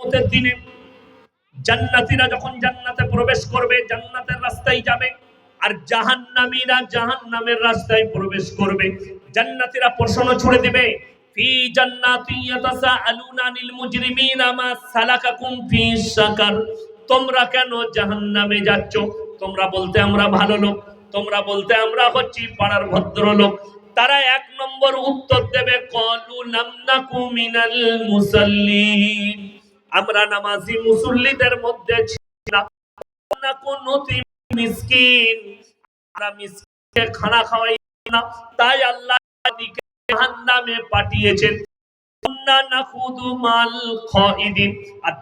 কিয়ামতের দিনে জান্নাতীরা যখন জান্নাতে প্রবেশ করবে, জান্নাতের রাস্তায় যাবে আর জাহান্নামীরা জাহান্নামের রাস্তায় প্রবেশ করবে। জান্নাতীরা প্রশ্ন ছুড়ে দিবে, ফি জান্নাতি ইয়াতাসাআলুনা আনিল মুজরিমিনা মা সালাকাকুম ফি সাকার তোমরা কেন জাহান্নামে যাচ্ছ? তোমরা বলতে আমরা ভালো লোক, তোমরা বলতে আমরা হচ্ছি পাড়ার ভদ্রলোক। তারা এক নম্বর উত্তর দেবে, কলু নামনাকু মিনাল মুসাল্লিন। আমরা নামাজি মুসল্লিদের মধ্যে ছিলাম। না কোন মিসকিন। আমরা মিসকিনকে খানা খাওয়াই না তাই আল্লাহ দিকে জাহান্নামে পাঠিয়েছেন। কুন্না মাল খাইদিন। আর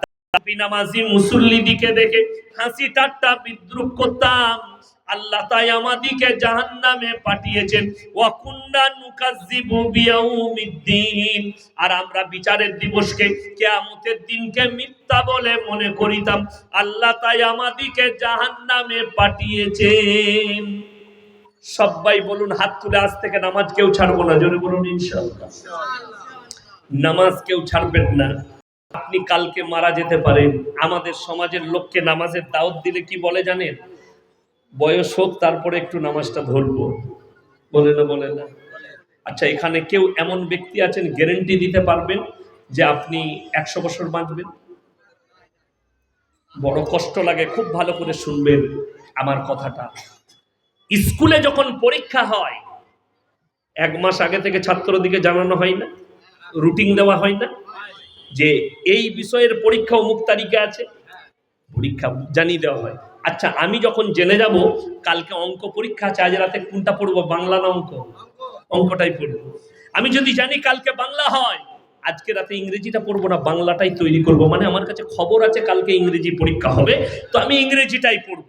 নামাজি মুসল্লি দিকে দেখে হাসি ঠাট্টা বিদ্রুপ করতাম। আল্লাহ তাই আমাদিকে পাঠিয়েছেন কুন্না নুকাজ্জিবু বিয়াউমিদ্দিন। আর আমরা বিচারের দিবসকে কিয়ামতের দিনকে মিথ্যা বলে মনে করিতাম, আল্লাহ তাই আমাদিকে জাহান্নামে পাঠিয়েছেন। সবাই বলুন, হাত তুলে আজ থেকে নামাজ কেউ ছাড়বো না, জোরে বলুন, ইনশাআল্লাহ। নামাজ কেউ ছাড়বেন না। আপনি কালকে মারা যেতে পারেন, আমাদের সমাজের লোককে নামাজের দাওয়াত দিলে কি বলে জানেন? বয়স হোক, তারপরে একটু নামাজটা ধরবো। বলে না বলে না। আচ্ছা এখানে কেউ এমন ব্যক্তি আছেন গ্যারেন্টি দিতে পারবেন যে আপনি একশো বছর বাঁচবেন? বড় কষ্ট লাগে, খুব ভালো করে শুনবেন আমার কথাটা। স্কুলে যখন পরীক্ষা হয়, এক মাস আগে থেকে ছাত্রদিকে জানানো হয় না রুটিন দেওয়া হয় না, যে এই বিষয়ের পরীক্ষা অমুক তারিখে আছে, পরীক্ষা জানিয়ে দেওয়া হয়। আচ্ছা আমি যখন জেনে যাব, কালকে অঙ্ক পরীক্ষা আছে, আজ রাতে কোনটা পড়ব? বাংলা না অঙ্ক? অঙ্কটাই পড়ব। আমি যদি জানি কালকে বাংলা হয়, আজকে রাতে ইংরেজিটা পড়ব না, বাংলাটাই তৈরি করব। মানে আমার কাছে খবর আছে, কালকে ইংরেজি পরীক্ষা হবে, তো আমি ইংরেজিটাই পড়ব।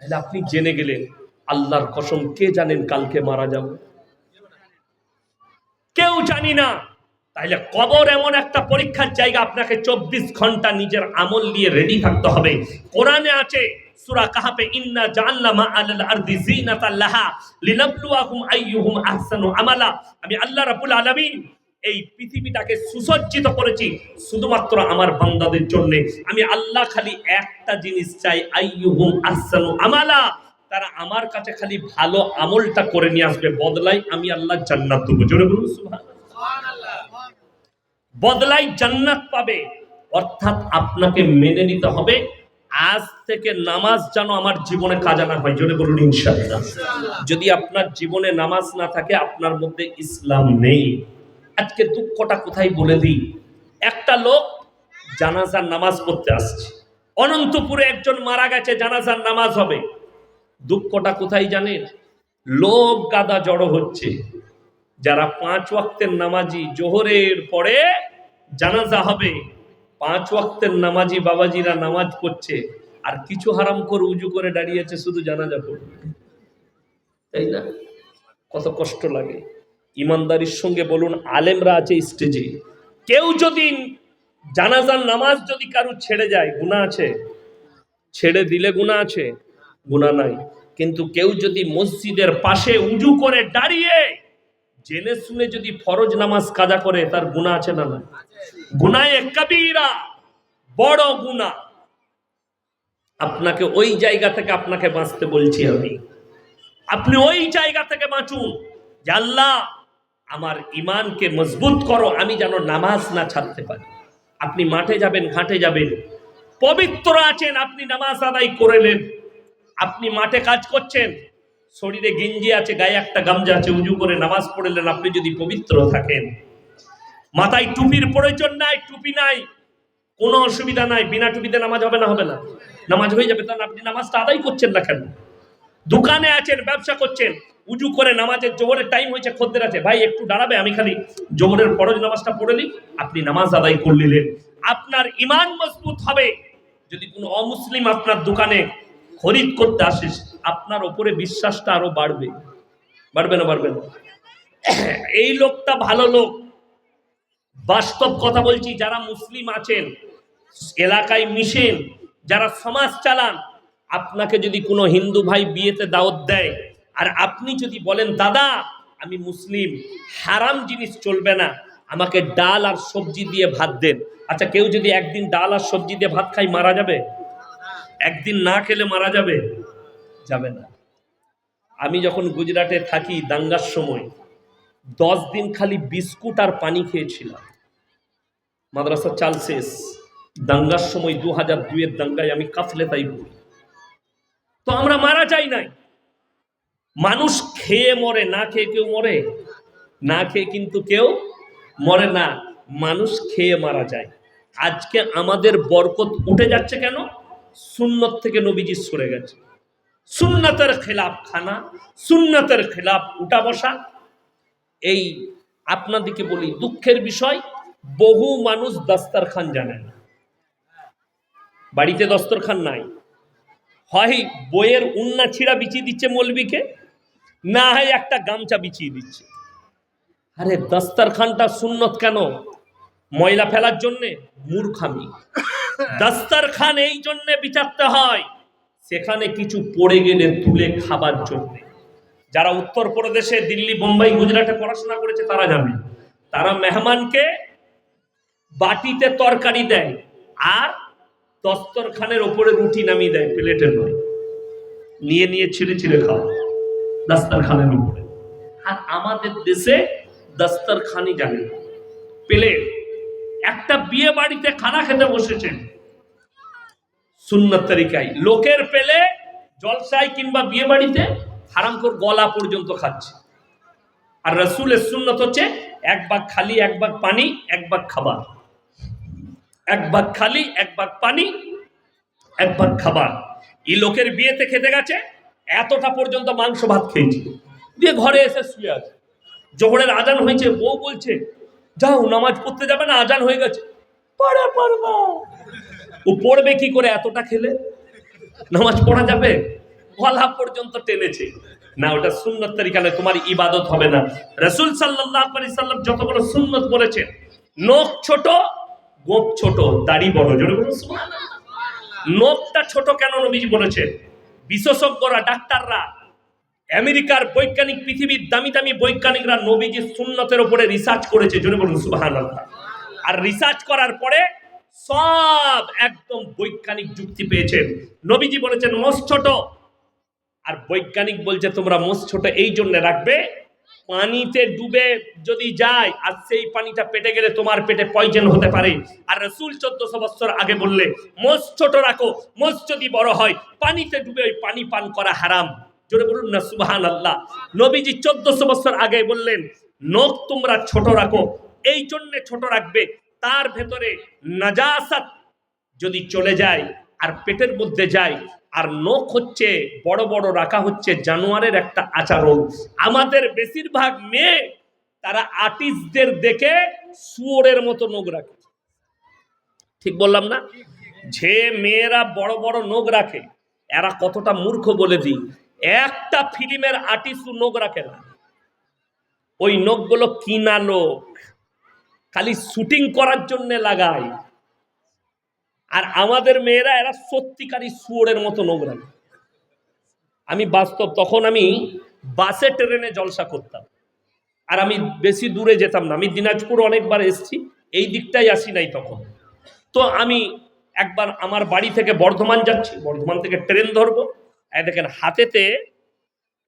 তাহলে আপনি জেনে গেলেন, আল্লাহর কসম, কে জানেন কালকে মারা যাব? কেউ জানি না। তাইলে কবর এমন একটা পরীক্ষার জায়গা আপনাকে চব্বিশ ঘণ্টা নিজের আমল নিয়ে রেডি থাকতে হবে। কোরআনে আছে, সূরা কাহাফে, ইন্না আলাল আরদি আইয়ুহুম আহসানু আমালা। আমি আল্লাহ রাব্বুল আলামিন এই পৃথিবীটাকে সুসজ্জিত করেছি শুধুমাত্র আমার বান্দাদের জন্য। আমি আল্লাহ খালি একটা জিনিস চাই, আইয়ুহুম আহসানু আমালা। তারা আমার কাছে খালি ভালো আমলটা করে নিয়ে আসবে। বদলাই আমি আল্লাহ জান্নাত দেবো। জোরে বলুন, সুবহানাল্লাহ। বদলাই জান্নাত পাবে। অর্থাৎ আপনাকে মেনে নিতে হবে, আজ থেকে নামাজ যেন আমার জীবনে কাজা না হয়। জোরে বলুন, ইনশাআল্লাহ। যদি আপনার জীবনে নামাজ না থাকে, আপনার মধ্যে ইসলাম নেই। আজকে দুঃখটা কোথায় বলে দিই? একটা লোক জানাজার নামাজ পড়তে আসছে। অনন্তপুরে একজন মারা গেছে, জানাজার নামাজ হবে। দুঃখটা কোথায় জানেন? লোক গাদা জড়ো হচ্ছে। যারা পাঁচ ওয়াক্তের নামাজি জোহরের পরে জানাজা হবে, পাঁচ ওয়াক্তের নামাজি বাবাজিরা নামাজ পড়ছে, আর কিছু হারাম করে উজু করে দাঁড়িয়েছে শুধু জানাজা পড়বে। তাই না? কত কষ্ট লাগে। ইমানদারির সঙ্গে বলুন, আলেমরা আছে স্টেজে কেউ যদি জানাজার নামাজ যদি কারু ছেড়ে যায় গুণা আছে। ছেড়ে দিলে গুণা আছে গুণা নাই। কিন্তু কেউ যদি মসজিদের পাশে উজু করে দাঁড়িয়ে জেনে শুনে যদি ফরজ নামাজ কাজা করে, তার গুণা আছে না না গুনায় কবিরা, বড় গুণা আপনাকে ওই জায়গা থেকে আপনাকে বাঁচতে বলছি আমি। আপনি ওই জায়গা থেকে বাঁচুন। যে আল্লাহ, আমার ইমানকে মজবুত করো, আমি যেন নামাজ না ছাড়তে পারি। আপনি মাঠে যাবেন, ঘাটে যাবেন। পবিত্র আছেন, আপনি নামাজ আদায় করে নেন। আপনি মাঠে কাজ করছেন শরীরে গেঞ্জি আছে, গায়ে একটা গামজা আছে, উজু করে নামাজ পড়লেন, আপনি যদি পবিত্র থাকেন। মাথায় টুপির প্রয়োজন নাই, টুপি নাই, কোনো অসুবিধা নাই, বিনা টুপিতে নামাজ হবে না হবে না। নামাজ হয়ে যাবে, তাহলে আপনি নামাজটা আদায় করছেন না কেন? দোকানে আছেন, ব্যবসা করছেন, উজু করে নামাজের জোহরের টাইম হয়েছে, খদ্দের আছে। ভাই, একটু দাঁড়াবে, আমি খালি জোহরের ফরজ নামাজটা পড়ে নিই, আপনি নামাজ আদায় করে নিলেন। আপনার ইমান মজবুত হবে। যদি কোনো অমুসলিম আপনার দোকানে খরিদ করতে আসে আপনার ওপরে বিশ্বাসটা আরও বাড়বে। বাড়বে না বাড়বে না। এই লোকটা ভালো লোক। বাস্তব কথা বলছি, যারা মুসলিম আছেন, এলাকায় মিশেন, যারা সমাজ চালান, আপনাকে যদি কোনো হিন্দু ভাই বিয়েতে দাওয়াত দেয়, আর আপনি যদি বলেন, দাদা, আমি মুসলিম, হারাম জিনিস চলবে না, আমাকে ডাল আর সবজি দিয়ে ভাত দেন। আচ্ছা কেউ যদি একদিন ডাল আর সবজি দিয়ে ভাত খাই মারা যাবে? একদিন না খেলে মারা যাবে? যাবে না। আমি যখন গুজরাটে থাকি দাঙ্গার সময়, দশ দিন খালি বিস্কুট আর পানি খেয়েছিলাম। মাদ্রাসা চাল শেষ। দাঙ্গার সময় দু হাজার দুইয়ের দাঙ্গায় আমি কাফলে তাই পড়ি। তো আমরা মারা যাই নাই। মানুষ খেয়ে মরে, না খেয়ে কেউ মরে? না খেয়ে কিন্তু কেউ মরে না। মানুষ খেয়ে মারা যায়। আজকে আমাদের বরকত উঠে যাচ্ছে কেন? সুন্নত থেকে নবীজি সরে গেছে। সুন্নতের খেলাফ খানা, সুন্নতের খেলাফ উঠা বসা। এই আপনাদেরকে বলি, দুঃখের বিষয়, বহু মানুষ দস্তরখান জানে না। বাড়িতে দস্তরখান নাই। হয় বইয়ের উন্না ছিঁড়া বিছিয়ে দিচ্ছে মলবিকে না হয় একটা গামছা বিছিয়ে দিচ্ছে। আরে দস্তরখানটা সুন্নত কেন? ময়লা ফেলার জন্যে মূর্খামি। দস্তরখান এই জন্যে বিচারতে হয় সেখানে কিছু পড়ে গেলে তুলে খাবার জন্য। যারা উত্তরপ্রদেশে দিল্লি, বোম্বাই, গুজরাটে পড়াশোনা করেছে তারা জানে। তারা মেহমানকে বাটিতে তরকারি দেয় আর দস্তরখানের ওপরে রুটি নামিয়ে দেয় প্লেটের নয়। নিয়ে নিয়ে ছিঁড়ে ছিঁড়ে খাওয়া দস্তরখানের উপরে। আর আমাদের দেশে দস্তরখানি জানে প্লেট, একটা বিয়ে বাড়িতে খানা খেতে বসেছেন সুন্নত তরিকায়। লোকের পেলে জলসায় কিংবা বিয়ে বাড়িতে হারাম করে গলা পর্যন্ত খাচ্ছে। আর রসুলের সুন্নত হচ্ছে এক বাগ খালি, এক বাগ পানি, এক বাগ খাবার। এক ভাগ খালি, এক ভাগ পানি, এক ভাগ খাবার। এই লোকের বিয়েতে খেতে গেছে, এতটা পর্যন্ত মাংস ভাত খেয়েছে। দিয়ে ঘরে এসে শুয়ে আছে। জোহরের আজান হয়েছে, বউ বলছে, যাও, নামাজ পড়তে যাবে না, আজান হয়ে গেছে। পড়ে পড়ব ও পড়বে কি করে এতটা খেলে? নামাজ পড়া যাবে? গলা পর্যন্ত টেনেছে। না, ওটা সুন্নত তরিকা নয়, তোমার ইবাদত হবে না। রসুল সাল্লাহ সাল্লাম যতগুলো সুন্নত বলেছেন, নখ ছোট, গোপ ছোট, দাড়ি বড়, জোরে। নখটা ছোট কেন নবীজি বলেছেন? বিশেষজ্ঞরা, ডাক্তাররা, আমেরিকার বৈজ্ঞানিক পৃথিবীর দামি দামি বৈজ্ঞানিকরা নবীজি সুন্নতের উপরে রিসার্চ করেছে, জোরে বলুন, সুবহানাল্লাহ। আর রিসার্চ করার পরে সব একদম বৈজ্ঞানিক যুক্তি পেয়েছেন নবীজি বলেছেন, মোষ ছোট। আর বৈজ্ঞানিক বলছে, তোমরা মোষ ছোট, এই জন্য রাখবে। পানিতে ডুবে যদি যায়, আর সেই পানিটা পেটে গেলে তোমার পেটে পয়জন হতে পারে। আর রসুল চোদ্দশো বছর আগে বললে, মোষ ছোট রাখো, মোষ যদি বড় হয়, পানিতে ডুবে ওই পানি পান করা হারাম। জোরে বলুন না সুবাহান আল্লাহ নবীজি চোদ্দশো বছর আগে বললেন, নখ তোমরা ছোট রাখো, এই জন্যে ছোট রাখবে। তার ভেতরে নাজাসাত যদি চলে যায় আর পেটের মধ্যে যায়, আর নখ হচ্ছে, বড় বড় রাখা হচ্ছে জানোয়ারের একটা আচরণ। আমাদের বেশিরভাগ মেয়ে তারা আর্টিস্টদের দেখে শুয়োরের মতো নখ রাখে। ঠিক বললাম না? যে মেয়েরা বড় বড় নখ রাখে, এরা কতটা মূর্খ বলে দিই। একটা ফিল্মের আর্টিস্ট নখ রাখে না। ওই নখগুলো কিনা লোক খালি শুটিং করার জন্য লাগায় আর আমাদের মেয়েরা, এরা সত্যিকারই শুয়োরের মতো নোংরা। আমি বাস্তব, তখন আমি বাসে, ট্রেনে জলসা করতাম। আর আমি বেশি দূরে যেতাম না। আমি দিনাজপুর অনেকবার এসেছি, এই দিকটাই আসি নাই তখন। তো আমি একবার আমার বাড়ি থেকে বর্ধমান যাচ্ছি। বর্ধমান থেকে ট্রেন ধরবো। দেখেন, হাতেতে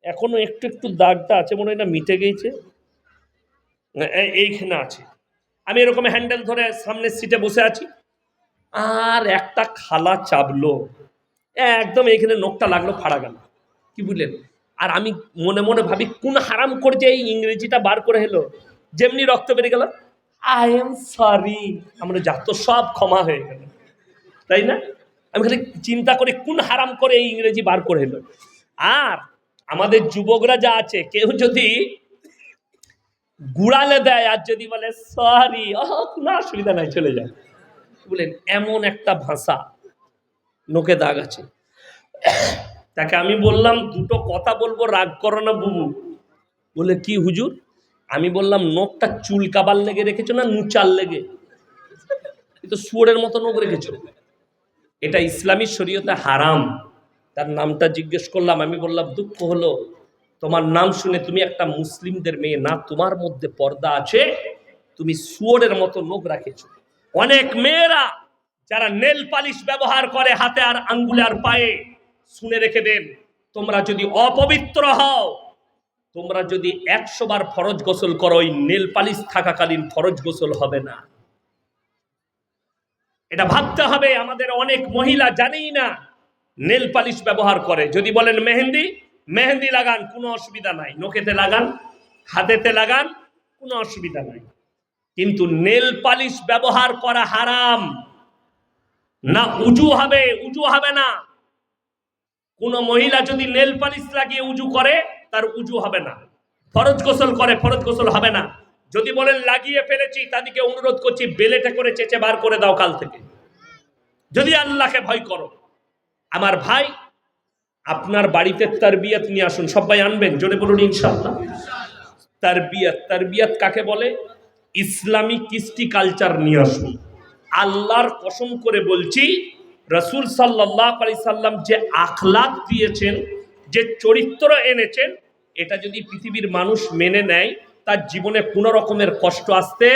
এখনও একটু একটু দাগটা আছে, মনে হয় না মিটে এই- এইখানে আছে। আমি এরকম হ্যান্ডেল ধরে সামনের সিটে বসে আছি। আর একটা খালা চাবলো একদম এইখানে নখটা লাগল, ফাড়া গেল। কি বুঝলেন? আর আমি মনে মনে ভাবি, কোন হারাম করে যে এই ইংরেজিটা বার করে হেলো যেমনি রক্ত বেরিয়ে গেল আই এম সরি আমরা যা তো, সব ক্ষমা হয়ে গেল। তাই না? আমি খালি চিন্তা করি, কোন হারাম করে এই ইংরেজি বার করে হেলো আর আমাদের যুবকরা যা আছে, কেউ যদি গুড়ালে দেয় আর যদি বলে সরি ও কোনো অসুবিধা নাই, চলে যায়। বলেন, এমন একটা ভাষা নোকে দাগ আছে। তাকে আমি বললাম, দুটো কথা বলব, রাগ করো না, বুবু। বলে, কি হুজুর? আমি বললাম, নখটা চুলকাবার লেগে রেখেছো না নুচাল লেগে? এ তো শুয়োরের মতো নখ রেখেছো। এটা ইসলামী শরীয়তে হারাম। তার নামটা জিজ্ঞেস করলাম, আমি বললাম, দুঃখ হলো? তোমার নাম শুনে তুমি একটা মুসলিমদের মেয়ে না, তোমার মধ্যে পর্দা আছে, তুমি শুয়োরের মতো নখ রাখেছো। অনেক মেয়েরা যারা নেল পালিশ ব্যবহার করে হাতে আর আঙ্গুলে আর পায়ে, শুনে রেখে দেন, তোমরা যদি অপবিত্র হও, তোমরা যদি একশো বার ফরজ গোসল করো, ওই নেল পালিশ থাকাকালীন ফরজ গোসল হবে না। এটা ভাবতে হবে, আমাদের অনেক মহিলা জানেই না, নেল পালিশ ব্যবহার করে। যদি বলেন মেহেন্দি মেহেন্দি লাগান, কোনো অসুবিধা নাই। নখেতে লাগান, হাতেতে লাগান, কোনো অসুবিধা নাই। কিন্তু নেল পালিশ ব্যবহার করা হারাম। না, উজু হবে উজু হবে না। কোন মহিলা যদি নেল পালিশ লাগিয়ে উজু করে, তার উজু হবে না। ফরজ গোসল করে, ফরজ গোসল হবে না। যদি বলেন, লাগিয়ে ফেলেছি তাদেরকে অনুরোধ করছি, বেলেটে করে চেঁচে বার করে দাও কাল থেকে। যদি আল্লাহকে ভয় করো। আমার ভাই আপনার বাড়িতে তার বিয়াত নিয়ে আসুন, সবাই আনবেন, জোরে বলুন ইনশাল্লাহ তার বিয়াত তার বিয়াত কাকে বলে? ইসলামিক কৃষ্টি কালচার নিয়ে আসুন। আল্লাহর কসম করে বলছি, রসুল সাল্লাহ আলি সাল্লাম যে আখলাক দিয়েছেন, যে চরিত্র এনেছেন, এটা যদি পৃথিবীর মানুষ মেনে নেয়, তার জীবনে কোনো রকমের কষ্ট আসতে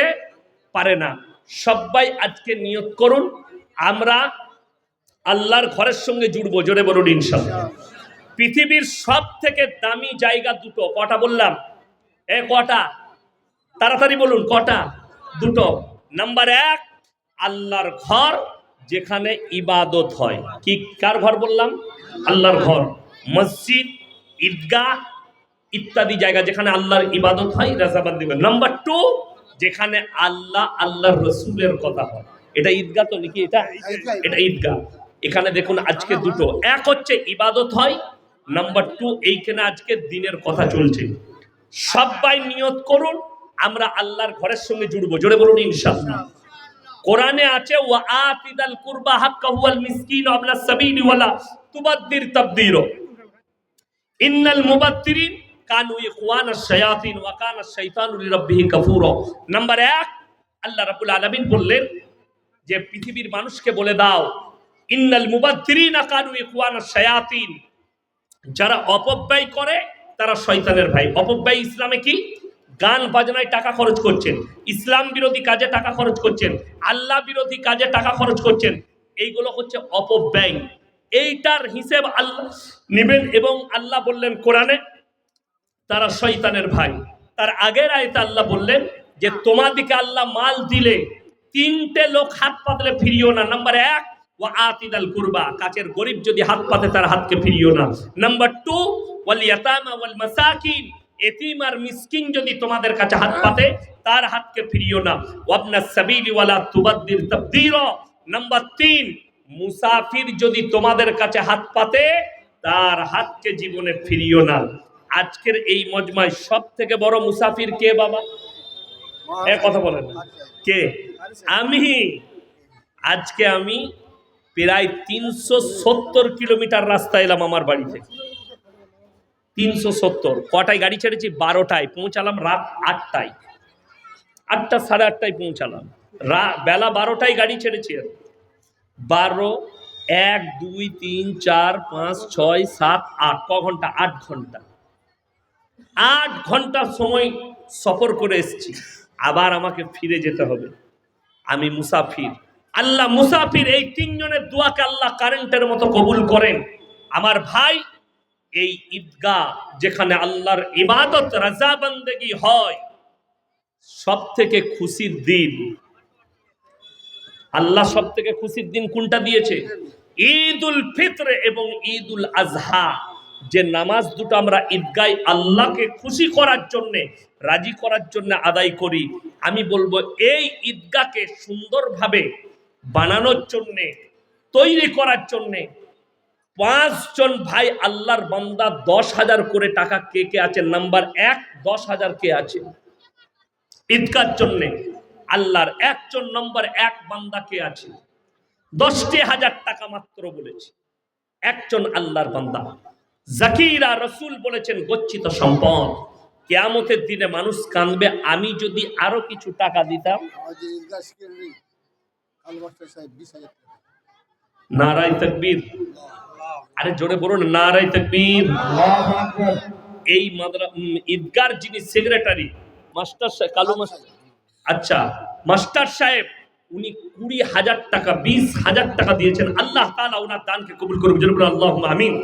পারে না। সবাই আজকে নিয়োগ করুন, আমরা আল্লাহর ঘরের সঙ্গে জুড়বো জোরে বলুন ইনশাল্লাহ। পৃথিবীর সব থেকে দামি জায়গা দুটো কটা বললাম? এ কটা? তাড়াতাড়ি বলুন কটা? দুটো। নাম্বার এক আল্লাহর ঘর যেখানে ইবাদত হয়। কি কার ঘর বললাম? আল্লাহর ঘর। মসজিদ ঈদগাহ ইত্যাদি জায়গা যেখানে আল্লাহর ইবাদত হয় রাজাবান্দি নাম্বার টু যেখানে আল্লাহ আল্লাহর রসুলের কথা হয়। এটা ঈদগাহ তো নাকি? এটা এটা ঈদগাহ। এখানে দেখুন আজকে দুটো। এক হচ্ছে ইবাদত হয়, নাম্বার টু, এইখানে আজকে দিনের কথা চলছে। সবাই নিয়ত করুন, আমরা আল্লাহর ঘরের সঙ্গে জুড়বো। জোরে বলুন, ইনশাআল্লাহ। কোরআনে আছে, ওয়া আতিদাল কুরবা হাক্কাহু ওয়াল মিসকিন ওয়াবলা সাবিলি ওয়ালা তুবাদ্দির তাবদীর। ইন্নাল মুবাত্তিরিন কানু ইখওয়ানাশ শায়াতিন ওয়া কানা শাইতানু লিরাব্বিহি কাফুরা। নাম্বার 1 আল্লাহ রাব্বুল আলামিন বললেন যে, পৃথিবীর মানুষকে বলে দাও ইন্নাল মুবাত্তিরিনা কানু ইখওয়ানাশ শায়াতিন যারা অপব্যয় করে, তারা শয়তানের ভাই। অপব্যয় ইসলামে কি? গান বাজনায় টাকা খরচ করছেন। ইসলাম বিরোধী কাজে টাকা খরচ করছেন। আল্লাহ বিরোধী কাজে টাকা খরচ করছেন। এইগুলো হচ্ছে অপব্যয়। এইটার হিসেব আল্লাহ নেবেন এবং আল্লাহ বললেন কোরআনে, তারা শয়তানের ভাই। তার আগের আয়তে আল্লাহ বললেন যে, তোমাদিকে আল্লাহ মাল দিলে তিনটে লোক হাত পাতলে ফিরিও না। নাম্বার এক ও আতিদাল কুরবা, কাছের গরিব যদি হাত পাতে তার হাতকে ফিরিও না নাম্বার টু ওয়াল ইয়াতামা ওয়াল মাসাকিন, এতিম আর মিসকিন যদি তোমাদের কাছে হাত পাতে, তার হাতকে ফিরিও না ওয়াবনা সাবিলি ওয়ালা তুবাদ্দির তাবদীর। নাম্বার তিন, মুসাফির যদি তোমাদের কাছে হাত পাতে, তার হাতকে জীবনে ফিরিও না আজকের এই মজমায় সব থেকে বড় মুসাফির কে বাবা? এ কথা বলেন কে? আমি। আজকে আমি প্রায় তিনশো সত্তর কিলোমিটার রাস্তা এলাম আমার বাড়ি থেকে। তিনশো সত্তর। কটায় গাড়ি ছেড়েছি? বারোটায়। পৌঁছালাম রাত আটটায়। আটটা সাড়ে আটটায় পৌঁছালাম। রা, বেলা বারোটায় গাড়ি ছেড়েছি। বারো, এক, দুই, তিন, চার, পাঁচ, ছয়, সাত, আট, ক ঘণ্টা? আট ঘণ্টা। আট ঘণ্টা সময় সফর করে এসেছি। আবার আমাকে ফিরে যেতে হবে। আমি মুসাফির। আল্লাহ মুসাফির এই তিনজনের দোয়াকে আল্লাহ কারেন্টের মতো কবুল করেন। আমার ভাই, এই ঈদগাহ যেখানে আল্লাহর ইবাদত রাজা বান্দেগি হয় সব থেকে খুশির দিন। আল্লাহ সব থেকে খুশির দিন কোনটা দিয়েছে? ঈদ উল ফিত্র এবং ঈদ উল আজহা। যে নামাজ দুটো আমরা ঈদগায় আল্লাহকে খুশি করার জন্যে, রাজি করার জন্য আদায় করি। আমি বলব, এই ঈদগাহকে সুন্দরভাবে বানানোর জন্যে, তৈরি করার জন্যে। পাঁচজন ভাই আল্লাহর বান্দা, দশ হাজার করে টাকা কে কে আছে? নাম্বার এক, দশ হাজার কে আছে? ঈদকার জন্যে। আল্লাহর একজন, নম্বর এক বান্দা কে আছে? দশটি হাজার টাকা মাত্র বলেছে। একজন আল্লাহর বান্দা। জাকিরা রসুল বলেছেন, গচ্ছিত সম্পদ। কেয়ামতের দিনে মানুষ কাঁদবে, আমি যদি আরও কিছু টাকা দিতাম। নারাই তকবীর। আরে জোরে বলুন তকবীর। এই মাদ্রা ঈদগার যিনি সেক্রেটারি মাস্টার সাহেব, কালু মাস্টার আচ্ছা মাস্টার সাহেব উনি কুড়ি হাজার টাকা বিশ হাজার টাকা দিয়েছেন। আল্লাহ তাআলা ওনার দানকে কবুল জন্য আল্লাহ আমিন।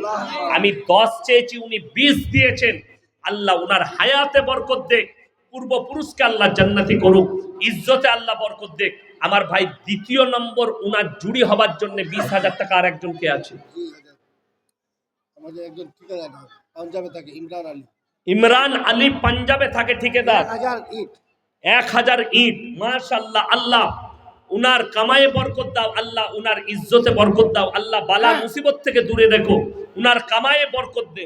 আমি দশ চেয়েছি উনি বিশ দিয়েছেন। আল্লাহ ওনার হায়াতে বরকত দেখ পূর্বপুরুষকে আল্লাহ জান্নাতি করুক। ইজ্জতে আল্লাহ বরকত দেখ আমার ভাই দ্বিতীয় নম্বর উনার জুড়ি হবার জন্য বিশ হাজার টাকা আর একজনকে আছে। আমাদের একজন ঠিকাদার পাঞ্জাবে থাকে ইমরান আলী। ইমরান আলী পাঞ্জাবে থাকে ঠিকাদার। এক হাজার ইট। মাশাল্লাহ আল্লাহ। উনার কামায়ে বরকত দাও আল্লাহ। উনার ইজ্জতে বরকত দাও আল্লাহ। বালা মুসিবত থেকে দূরে রেখো। উনার কামায়ে বরকত দে।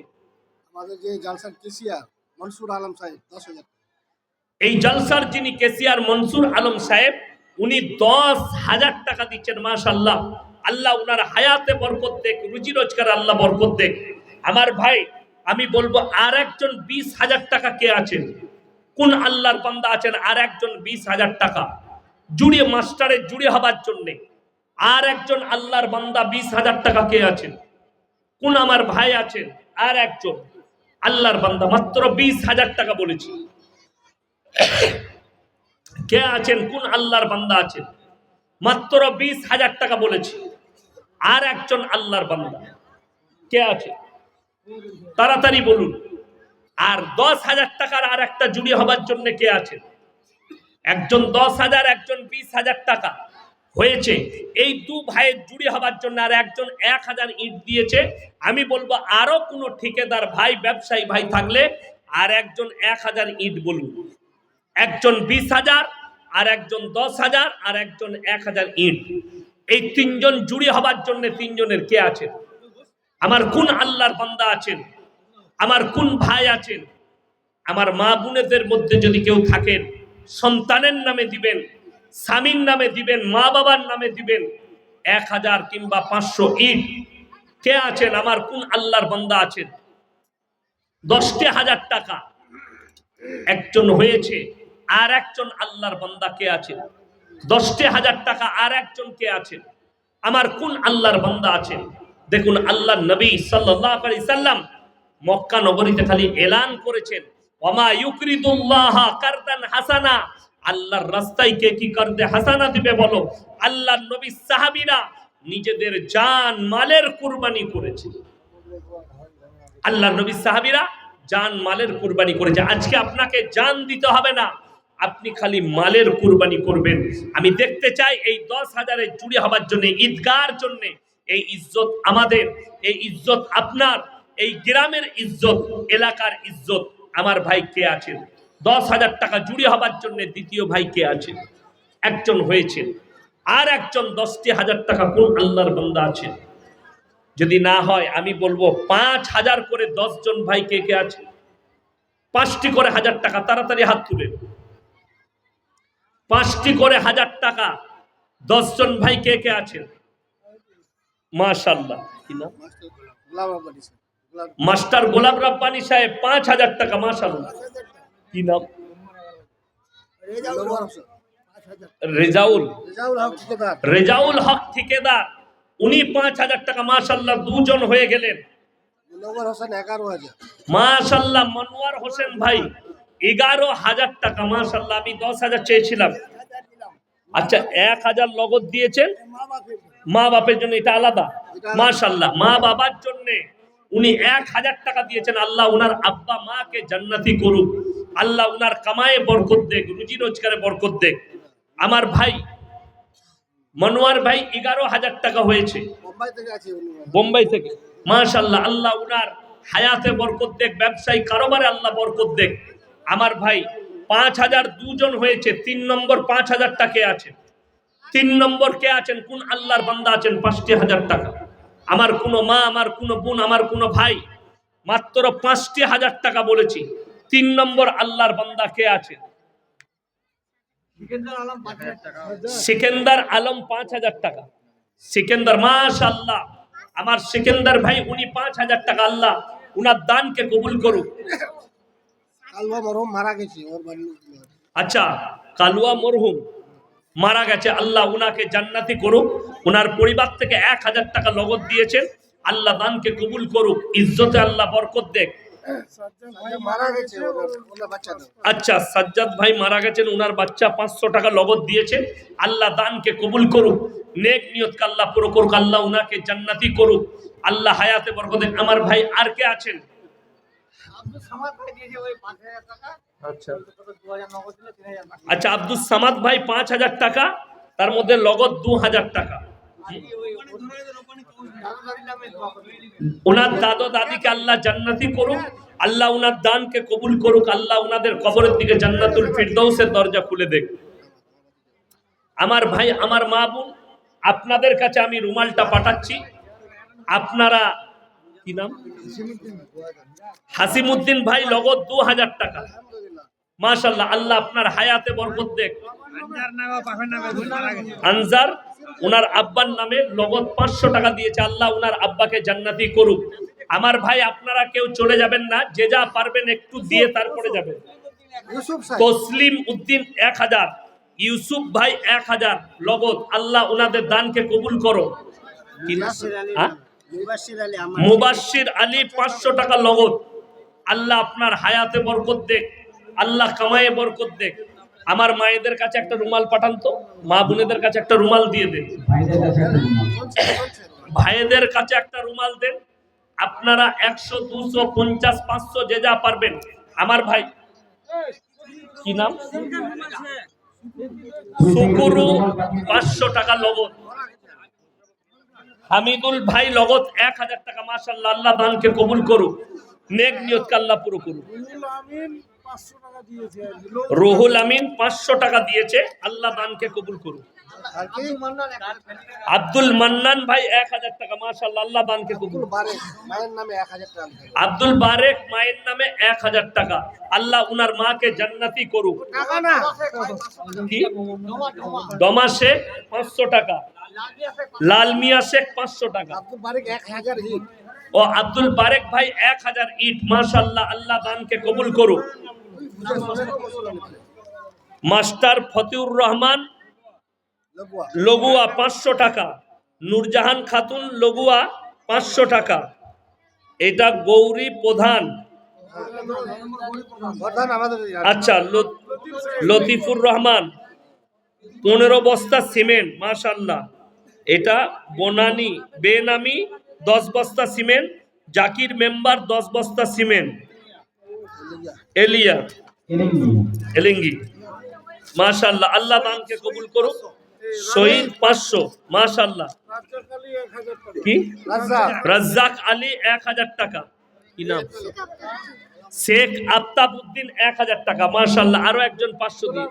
আমাদের যে জালসার কেসিয়ার মনসুর আলম সাহেব দশ হাজার এই জলসার যিনি কেসিয়ার মনসুর আলম সাহেব উনি দশ হাজার টাকা দিচ্ছেন মাশাল্লাহ আল্লাহ উনার হায়াতে বরকত দেখ, রুজি রোজগার আল্লাহ বরকত দেখ। আমার ভাই, আমি বলব আর একজন বিশ হাজার টাকা কে আছেন? কোন আল্লাহর বান্দা আছেন? আর একজন বিশ হাজার টাকা। জুড়ে মাস্টারের জুড়ে হবার জন্যে। আর একজন আল্লাহর বান্দা বিশ হাজার টাকা কে আছেন? কোন আমার ভাই আছেন? আর একজন আল্লাহর বান্দা মাত্র বিশ হাজার টাকা বলেছি। কে আছেন? কোন আল্লাহর বান্দা আছেন? মাত্র বিশ হাজার টাকা বলেছি। আর একজন আল্লাহর বান্দা। কে আছে? তাড়াতাড়ি বলুন। আর দশ হাজার টাকার আর একটা জুড়ি হবার জন্য কে আছে? একজন দশ হাজার, একজন বিশ হাজার টাকা হয়েছে। এই দু ভাইয়ের জুড়ি হবার জন্য আর একজন এক হাজার ইট দিয়েছে। আমি বলব, আরও কোনো ঠিকাদার ভাই, ব্যবসায়ী ভাই থাকলে আর একজন এক হাজার ইট বলুন। একজন বিশ হাজার আর একজন দশ হাজার, আর একজন এক হাজার ইট। এই তিনজন জুড়ি হবার জন্য তিনজনের কে আছেন? আমার কোন আল্লাহর বান্দা আছেন? আমার কোন ভাই আছেন? আমার মা বোনেদের মধ্যে যদি কেউ থাকেন, সন্তানের নামে দিবেন, স্বামীর নামে দিবেন, মা বাবার নামে দিবেন, এক হাজার কিংবা পাঁচশো ইট, কে আছেন? আমার কোন আল্লাহর বান্দা আছেন? দশটি হাজার টাকা। একজন হয়েছে আর একজন আল্লাহর বান্দা কে আছে? দশটি হাজার টাকা আর একজন কে আছে? আমার কোন আল্লাহর বান্দা আছে? দেখুন আল্লাহ নবী আলাইহি সাল্লাম মক্কা নগরীতে খালি এলান করেছেন। ওমা ইউকরিদুল্লাহ কারদান হাসানা। আল্লাহর রাস্তায় কে কি করতে হাসানা দিবে বলো? আল্লাহর নবী সাহাবীরা নিজেদের জান মালের কুরবানি করেছে। আল্লাহ নবী সাহাবীরা জান মালের কুরবানি করেছে। আজকে আপনাকে জান দিতে হবে না। আপনি খালি মালের কুরবানি করবেন। আমি দেখতে চাই এই দশ হাজারের জুড়ে হবার জন্য, ঈদগার জন্য এই ইজ্জত আমাদের, এই ইজ্জত আপনার, এই গ্রামের ইজ্জত, এলাকার ইজ্জত। আমার ভাই কে আছেন? দশ হাজার টাকা জুড়ি হবার জন্য দ্বিতীয় ভাই কে আছেন? একজন হয়েছেন। আর একজন দশটি হাজার টাকা কোন আল্লাহর বান্দা আছেন? যদি না হয়, আমি বলব পাঁচ হাজার করে দশ জন ভাই কে কে আছে? পাঁচটি করে হাজার টাকা তাড়াতাড়ি হাত তুলে পাঁচটি করে হাজার টাকা। দশ জন ভাই কে কে আছেন? মাশাল্লাহ কি নাম? মাস্টার গোলাম রাব্বানি সাহেব পাঁচ হাজার টাকা মাশাল্লাহ কি নাম? রেজাউল। রেজাউল হক ঠিকাদার। উনি পাঁচ হাজার টাকা মাশাল্লাহ দুজন হয়ে গেলেন। মাশাল্লাহ মনোয়ার হোসেন ভাই এগারো হাজার টাকা মাশাল্লাহ আমি দশ হাজার চেয়েছিলাম। আচ্ছা এক হাজার নগদ দিয়েছেন? মা বাপের জন্য এটা আলাদা? মাশাল্লাহ মা বাবার জন্য উনি এক হাজার টাকা দিয়েছেন, আল্লাহ উনার আব্বা মাকে জান্নাতি করুক, আল্লাহ উনার কামায়ে বরকত দেখ, রুজি রোজগারে বরকত দেখ। আমার ভাই, মনোয়ার ভাই এগারো হাজার টাকা হয়েছে। বোম্বাই থেকে। মাশাল্লাহ আল্লাহ উনার হায়াতে বরকত দেখ, ব্যবসায়ী কারোবারে আল্লাহ বরকত দেখ। আমার ভাই পাঁচ হাজার দুজন হয়েছে তিন নম্বর পাঁচ হাজার টাকা আছে তিন নম্বর কে আছেন? কোন আল্লাহর বান্দা আছেন? পাঁচটি হাজার টাকা। আমার কোনো মা আমার কোনো বোন আমার কোনো ভাই মাত্র পাঁচটি হাজার টাকা বলেছি। তিন নম্বর আল্লাহর বান্দা কে আছে? সিকেন্দার আলম পাঁচ হাজার টাকা। সিকেন্দার মাশাল্লাহ আমার সিকেন্দার ভাই উনি পাঁচ হাজার টাকা আল্লাহ। উনার দানকে কবুল করুক। কালুয়া মরহুম মারা গেছে ওর বাড়ি আচ্ছা কালুয়া মরহুম মারা গেছে আল্লাহ উনাকে জান্নাতি করুক উনার পরিবার থেকে এক হাজার টাকা নগদ দিয়েছেন আল্লাহ দানকে কবুল করুক ইজ্জতে আল্লাহ বরকত দেখ। মারা গেছে ওনার ওনার বাচ্চাটা আচ্ছা সাজ্জাদ ভাই মারা গেছেন ওনার বাচ্চা পাঁচশো টাকা নগদ দিয়েছে আল্লাহ দানকে কবুল করুক নেক নিয়তকে আল্লাহ পুরো করুক আল্লাহ উনাকে জান্নাতি করুক আল্লাহ হায়াতে বরকতে আমার ভাই আর কে আছেন? আচ্ছা। আচ্ছা আব্দুল সামাদ ভাই পাঁচ হাজার টাকা তার মধ্যে লগত দু হাজার টাকা। ওনার দাদা দাদিকে আল্লাহ জান্নাতি করুক আল্লাহ উনার দানকে কবুল করুক আল্লাহ উনাদের কবরের দিকে জান্নাতুল ফিরদৌসের দরজা খুলে দেখ আমার ভাই আমার মা বোন আপনাদের কাছে আমি রুমালটা পাঠাচ্ছি। আপনারা কি নাম? হাসিমুদ্দিন ভাই লগত দু হাজার টাকা। মাশাল্লাহ আল্লাহ আপনার হায়াতে বরকত দেখ আনজার ওনার আব্বার নামে নগদ পাঁচশো টাকা দিয়েছে। আল্লাহ ওনার আব্বাকে জান্নাতি করুক। আমার ভাই আপনারা কেউ চলে যাবেন না। যে যা পারবেন একটু দিয়ে তারপরে যাবেন। তসলিম উদ্দিন এক হাজার ইউসুফ ভাই এক হাজার লগদ আল্লাহ ওনাদের দানকে কবুল করো। কি? মুবাশির আলী পাঁচশো টাকা লগদ আল্লাহ আপনার হায়াতে বরকত দেখ আল্লাহ কামায়ে বরকত দেখ। আমার মায়েদের কাছে একটা রুমাল পাঠান তো মা বোনেদের কাছে একটা রুমাল দিয়ে দেন। ভাইদের কাছে একটা রুমাল। দেন। আপনারা একশো দুশো পঞ্চাশ পাঁচশো যে যা পারবেন। আমার ভাই কি নাম? শুকুরু পাঁচশো টাকা লগদ হামিদুল ভাই লগত এক হাজার টাকা মাসাল্লাহ আল্লাহ দানকে কবুল করুক। নেক নিয়ত আল্লাহ পুরো করুক। রুহুল আমিন পাঁচশো টাকা দিয়েছে। আল্লাহ দানকে কবুল করুক। আব্দুল মান্নান ভাই এক হাজার টাকা মাসাল্লাহ আল্লাহ দানকে কবুল। আব্দুল বারেক মায়ের নামে এক হাজার টাকা আল্লাহ উনার মাকে জান্নাতি করুক। শেখ পাঁচশো টাকা। লাল মিয়া শেখ পাঁচশো টাকা। ও আব্দুল বারেক ভাই এক হাজার ইট মাশাল্লাহ আল্লাহ দানকে কবুল করুক। মাস্টার ফতিউর রহমান লগুয়া পাঁচশো টাকা। নূরজাহান খাতুন লগুয়া পাঁচশো টাকা। এটা গৌরী প্রধান। প্রধান আচ্ছা লতিফুর রহমান পনেরো বস্তা সিমেন্ট মাশাল্লাহ এটা বনানি, বেনামি, দশ বস্তা সিমেন্ট, জাকির মেম্বার, দশ বস্তা সিমেন্ট। এলিয়া। এলিঙ্গি। মাশাল্লাহ আল্লাহ দানকে কবুল করুক। শহীদ পাঁচশো মাশাল্লাহ কি? রাজ্জাক আলী এক হাজার টাকা। কি নাম? শেখ আফতাব উদ্দিন এক হাজার টাকা মাশাল্লাহ আরও একজন পাঁচশো দিন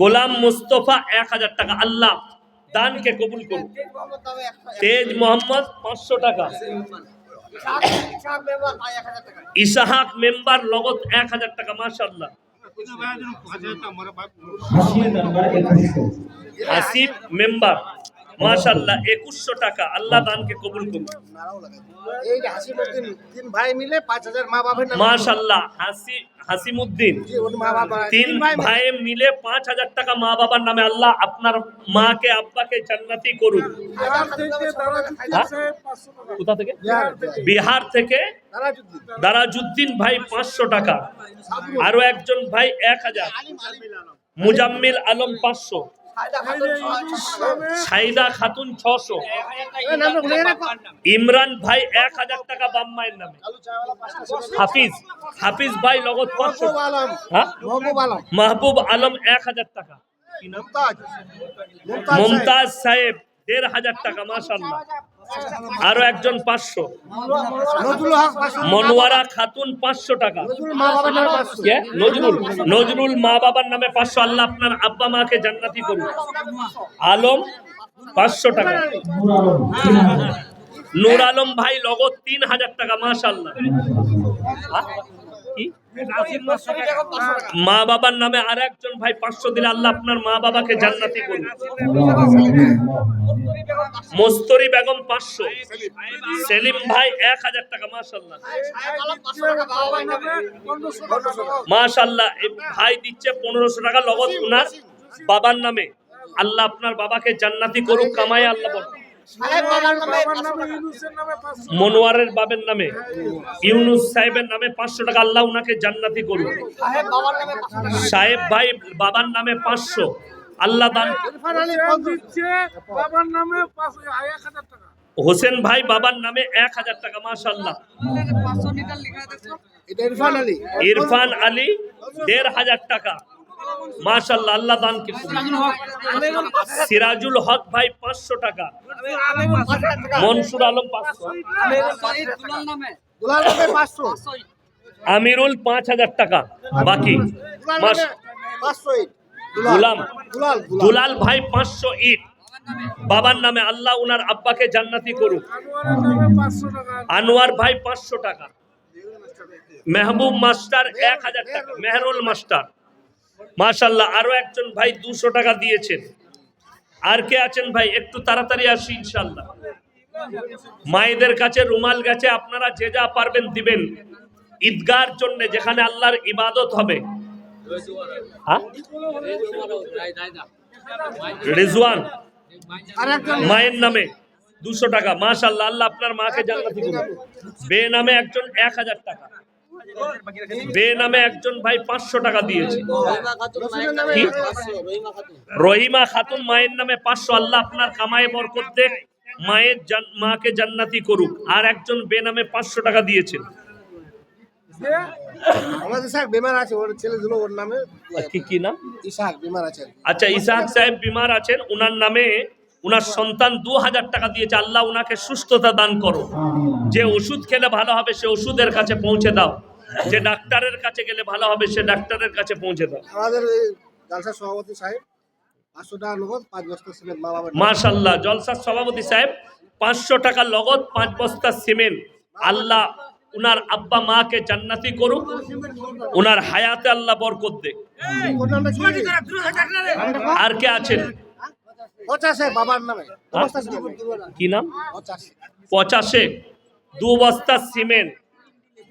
গোলাম মুস্তফা এক হাজার টাকা, আল্লাহ। দানকে কবুল করুন। তেজ মোহাম্মদ পাঁচশো টাকা। ইসাহাক মেম্বার লগত এক হাজার টাকা মাশাল্লাহ হাসিফ মেম্বার। মাশাল্লাহ একুশশো টাকা। আল্লাহ দানকে কবুল করুন। মাশাল্লাহ হাসি হাসিমুদ্দিন। তিন ভাই মিলে পাঁচ হাজার টাকা মা বাবার নামে আল্লাহ আপনার মাকে আব্বাকে জান্নাতি করুন। হ্যাঁ? কোথা থেকে? বিহার থেকে। দারাজুদ্দিন। ভাই পাঁচশো টাকা। আরও একজন ভাই এক হাজার। মুজাম্মিল আলম পাঁচশো। সাইদা খাতুন ছশো ইমরান ভাই এক হাজার টাকা নামে। চাওয়ালা পাঁচটা ছিল। হাফিজ হাফিজ ভাই লগত পাঁচশো। মহবুব আলম। হ্যাঁ? মহবুব আলম। মাহবুব আলম এক হাজার টাকা। মুমতাজ? সাহেব। দেড় হাজার টাকা মাশাল্লাহ আরও একজন পাঁচশো। মনোয়ারা খাতুন পাঁচশো টাকা। নজরুল? নজরুল। মা বাবার নামে পাঁচশো। আল্লাহ আপনার আব্বা মাকে জান্নাতি করুন আলম পাঁচশো টাকা। নুর আলম ভাই লগত তিন হাজার টাকা মাশাল্লাহ? মা বাবার নামে আর একজন ভাই পাঁচশো দিলে আল্লাহ আপনার মা বাবাকে জান্নাতি করুন। মস্তরি বেগম পাঁচশো। সেলিম ভাই এক হাজার টাকা মাশাল্লাহ মাশাল্লাহ এই ভাই দিচ্ছে পনেরোশো টাকা লগত উনার বাবার নামে। আল্লাহ আপনার বাবাকে জান্নাতি করুক কামায় আল্লাহ বল মনোয়ারের বাবের নামে ইউনুস সাহেবের নামে পাঁচশো টাকা আল্লাহ উনাকে জান্নাতি করুন সাহেব ভাই বাবার নামে পাঁচশো আল্লাহ দান হোসেন বাবার নামে পাঁচশো এক হাজার টাকা। হোসেন ভাই বাবার নামে এক হাজার টাকা মাশাল্লাহ এটা ইরফান আলী। ইরফান আলী দেড় হাজার টাকা। মাশাল্লাহ আল্লাহ কবুল সিরাজুল হক ভাই পাঁচশো টাকা। মনসুর আলম পাঁচশো। আমিরুল পাঁচ হাজার টাকা। বাকি? দুলাল ভাই পাঁচশো ইট। বাবার নামে আল্লাহ উনার আব্বাকে জান্নাতি করুক। আনোয়ার ভাই পাঁচশো টাকা। মেহবুব মাস্টার এক হাজার টাকা। মেহরুল মাস্টার। মাশাল্লাহ আরও একজন ভাই দুশো টাকা দিয়েছেন। আর কে আছেন ভাই? একটু তাড়াতাড়ি আসি ইনশাল্লাহ মায়েদের কাছে রুমাল গেছে, আপনারা যে যা পারবেন দিবেন। ঈদগার জন্য যেখানে আল্লাহর ইবাদত হবে। হ্যাঁ? রিজওয়ান, মায়ের নামে দুশো টাকা। মাশাল্লাহ আল্লাহ আপনার মাকে জান্নাতি করুন বে নামে একজন এক হাজার টাকা। বে নামে একজন ভাই পাঁচশো টাকা দিয়েছে। রহিমা খাতুন মায়ের নামে পাঁচশো আল্লাহ আপনার কামায় বরকত দেখ মায়ের মাকে জান্নাতি করুক। আর একজন বে নামে পাঁচশো টাকা দিয়েছেন। আমাদের ইসাক বিমার আছে ওর ছেলে ওর নামে। কি কি নাম? বিমার আচ্ছা ইসাহাক সাহেব বিমার আছেন উনার নামে উনার সন্তান দু হাজার টাকা দিয়েছে। আল্লাহ উনাকে সুস্থতা দান করো। যে ওষুধ খেলে ভালো হবে সে ওষুধের কাছে পৌঁছে দাও। যে ডাক্তারের কাছে গেলে ভালো হবে সে ডাক্তারের কাছে পৌঁছে দাও। আমাদের এই জালসার সভাপতি সাহেব পাঁচশো টাকা নগদ পাঁচ বস্তা সিমেন্ট। মাশাল্লাহ জলসার সভাপতি সাহেব পাঁচশো টাকা লগত পাঁচ বস্তা সিমেন্ট। আল্লাহ উনার আব্বা মাকে জান্নাতি করুক উনার হায়াতে আল্লাহ বরকত কি? আর কে আছেন? পঁচাশে বাবার নামে। দু কি নাম? পঁচাশে। দু বস্তা সিমেন্ট।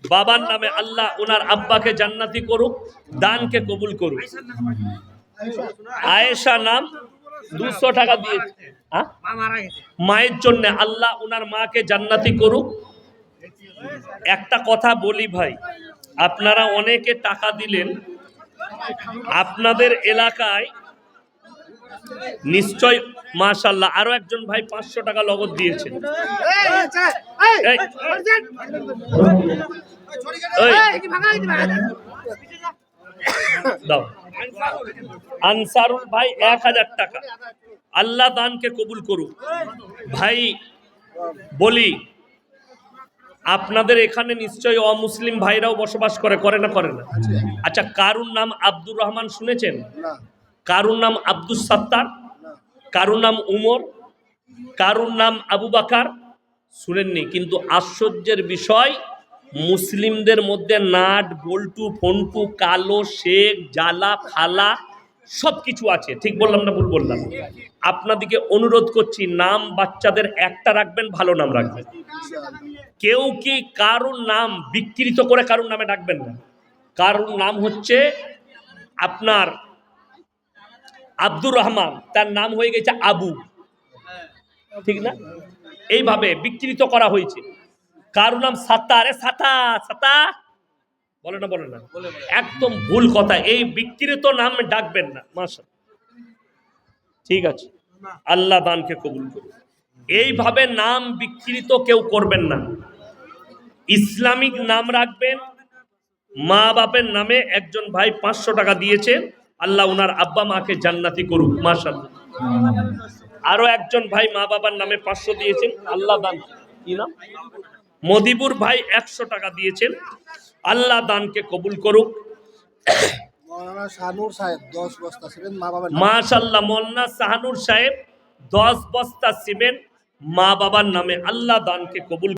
বাবার নামে আল্লাহ ওনার আব্বাকে জান্নাতি করুক, দানকে কবুল করুক। আয়েশা নাম দুশো টাকা হ্যাঁ? মায়ের জন্য আল্লাহ ওনার মাকে জান্নাতি করুক। একটা কথা বলি ভাই, আপনারা অনেকে টাকা দিলেন, আপনাদের এলাকায় নিশ্চয় মাশাল্লাহ আরও একজন ভাই পাঁচশো টাকা লগত দিয়েছেন। দাও। আনসারুল ভাই এক হাজার টাকা। আল্লাহ দানকে কবুল করুক। ভাই বলি আপনাদের এখানে নিশ্চয়ই অমুসলিম ভাইরাও বসবাস করে করে না করে না? আচ্ছা কারুর নাম আব্দুর রহমান শুনেছেন? কারুর নাম আব্দুস সাত্তার, কারুর নাম উমর, কারুর নাম আবু বাকার, শুনেননি, কিন্তু আশ্চর্যের বিষয়, মুসলিমদের মধ্যে নাট, বল্টু, ফন্টু, কালো, শেখ জালা ফালা সব কিছু আছে। ঠিক বললাম না ভুল বললাম? আপনাদেরকে অনুরোধ করছি, নাম বাচ্চাদের একটা রাখবেন, ভালো নাম রাখবেন। কেউ কি কারুর নাম বিকৃত করে কারুর নামে ডাকবেন না? কারুর নাম হচ্ছে আপনার আব্দুর রহমান তার নাম হয়ে গেছে আবু। ঠিক না? এইভাবে বিকৃত করা হয়েছে। কারও নাম সাতা? আরে সাতা সাতা? বলে না বলে না। একদম ভুল কথা। এই বিকৃত নাম ডাকবেন না মাসা ঠিক আছে? আল্লাহ দানকে কবুল করুন এইভাবে নাম বিকৃত কেউ করবেন না। ইসলামিক নাম রাখবেন। মা বাপের নামে একজন ভাই পাঁচশো টাকা দিয়েছে। আল্লাহ ওনার আব্বা মাকে জান্নাতি করুক মাশাল্লাহ আরও একজন ভাই মা বাবার নামে পাঁচশো দিয়েছেন আল্লাহ দান। কি নাম? মদিবুর ভাই একশো টাকা দিয়েছেন আল্লাহ দানকে কবুল করুক। মৌলানা শাহনুর। মাশাল্লাহ মোল্লা সাহানুর সাহেব দশ বস্তা সিমেন্ট মা বাবার নামে আল্লাহ দানকে কবুল